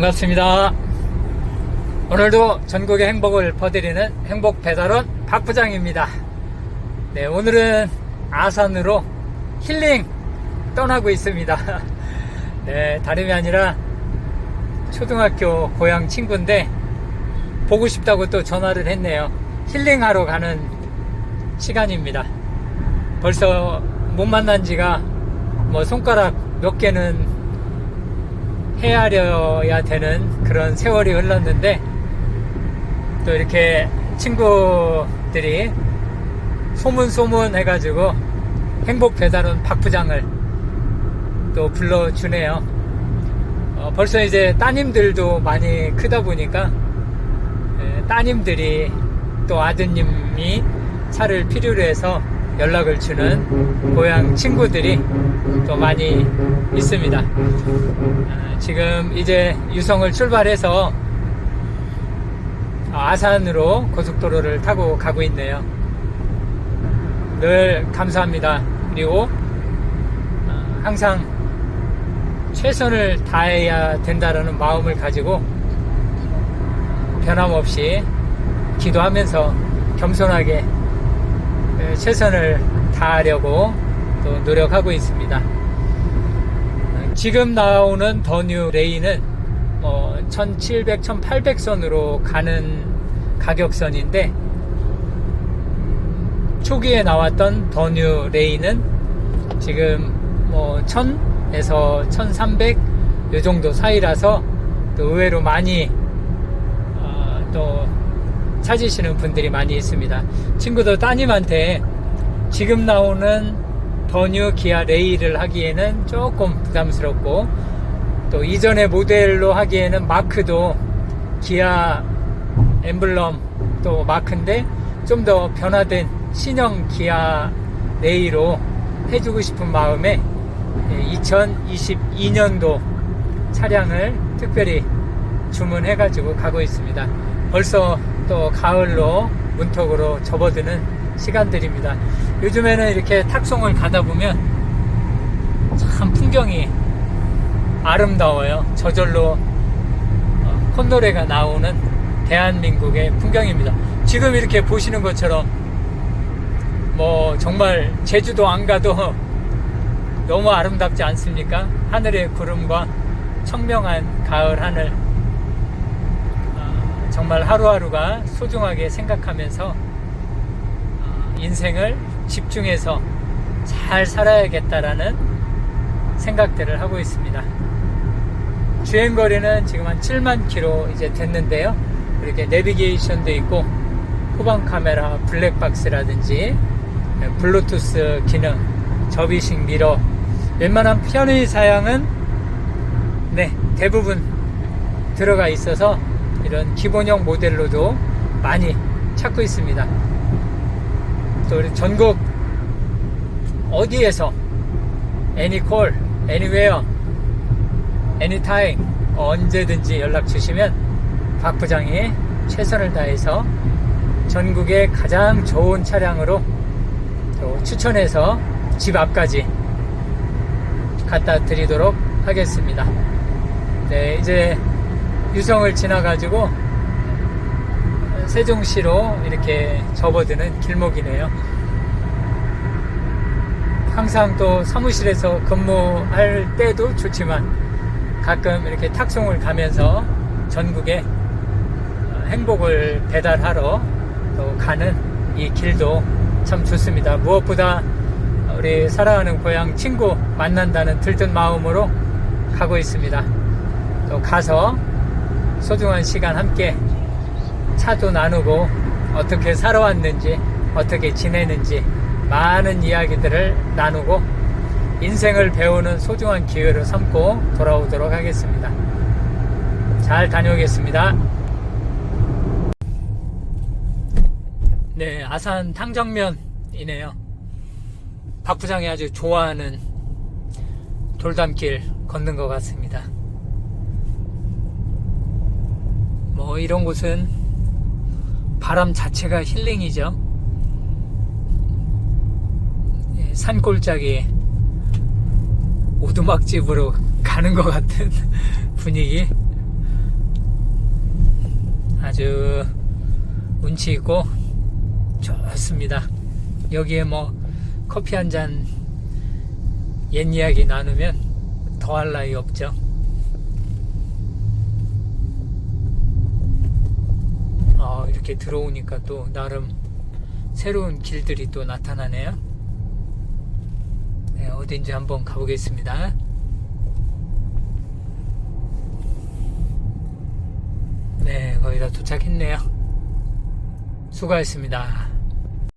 반갑습니다. 오늘도 전국의 행복을 퍼드리는 행복 배달원 박 부장입니다. 네, 오늘은 아산으로 힐링 떠나고 있습니다. 네, 다름이 아니라 초등학교 고향 친구인데 보고 싶다고 또 전화를 했네요. 힐링하러 가는 시간입니다. 벌써 못 만난 지가 뭐 손가락 몇 개는 헤아려야 되는 그런 세월이 흘렀는데 또 이렇게 친구들이 소문소문 해가지고 행복 배달원 박 부장을 또 불러주네요. 어, 벌써 이제 따님들도 많이 크다 보니까 예, 따님들이 또 아드님이 차를 필요로 해서 연락을 주는 고향 친구들이 또 많이 있습니다. 아, 지금 이제 유성을 출발해서 아산으로 고속도로를 타고 가고 있네요. 늘 감사합니다. 그리고 어, 항상 최선을 다해야 된다라는 마음을 가지고 변함없이 기도하면서 겸손하게 에, 최선을 다하려고 또 노력하고 있습니다. 어, 지금 나오는 더 뉴 레이는 뭐 1700, 1800선으로 가는 가격선인데 초기에 나왔던 더 뉴 레이는 지금 뭐 1000에서 1300 요 정도 사이라서 또 의외로 많이 어, 또 찾으시는 분들이 많이 있습니다. 친구들 따님한테 지금 나오는 더뉴 기아 레이를 하기에는 조금 부담스럽고 또 이전의 모델로 하기에는 마크도 기아 엠블럼 또 마크인데 좀 더 변화된 신형 기아 레이로 해주고 싶은 마음에 2022년도 차량을 특별히 주문해가지고 가고 있습니다. 벌써 또 가을로 문턱으로 접어드는 시간들입니다. 요즘에는 이렇게 탁송을 가다 보면 참 풍경이 아름다워요. 저절로 어, 콧노래가 나오는 대한민국의 풍경입니다. 지금 이렇게 보시는 것처럼 뭐 정말 제주도 안 가도 너무 아름답지 않습니까? 하늘의 구름과 청명한 가을 하늘 어, 정말 하루하루가 소중하게 생각하면서 어, 인생을 집중해서 잘 살아야겠다라는 생각들을 하고 있습니다. 주행 거리는 지금 한 7만 킬로 이제 됐는데요. 이렇게 내비게이션도 있고 후방 카메라 블랙박스라든지 네, 블루투스 기능, 접이식 미러, 웬만한 편의 사양은 네 대부분 들어가 있어서 이런 기본형 모델로도 많이 찾고 있습니다. 또 전국 어디에서 애니콜, 애니웨어, 애니타임 언제든지 연락 주시면 박 부장이 최선을 다해서 전국의 가장 좋은 차량으로 또 추천해서 집 앞까지 갖다 드리도록 하겠습니다. 네, 이제 유성을 지나가지고 세종시로 이렇게 접어드는 길목이네요. 항상 또 사무실에서 근무할 때도 좋지만 가끔 이렇게 탁송을 가면서 전국에 행복을 배달하러 또 가는 이 길도 참 좋습니다. 무엇보다 우리 사랑하는 고향 친구 만난다는 들뜬 마음으로 가고 있습니다. 또 가서 소중한 시간 함께 차도 나누고 어떻게 살아왔는지 어떻게 지내는지 많은 이야기들을 나누고 인생을 배우는 소중한 기회로 삼고 돌아오도록 하겠습니다. 잘 다녀오겠습니다. 네, 아산 탕정면이네요. 박 부장이 아주 좋아하는 돌담길 걷는 것 같습니다. 뭐 이런 곳은 바람 자체가 힐링이죠. 예, 산골짜기 오두막집으로 가는 것 같은 분위기. 아주 운치 있고 좋습니다. 여기에 뭐 커피 한 잔 옛 이야기 나누면 더할 나위 없죠. 어, 이렇게 들어오니까 또 나름 새로운 길들이 또 나타나네요. 네, 어딘지 한번 가보겠습니다. 네, 거의 다 도착했네요. 수고하셨습니다.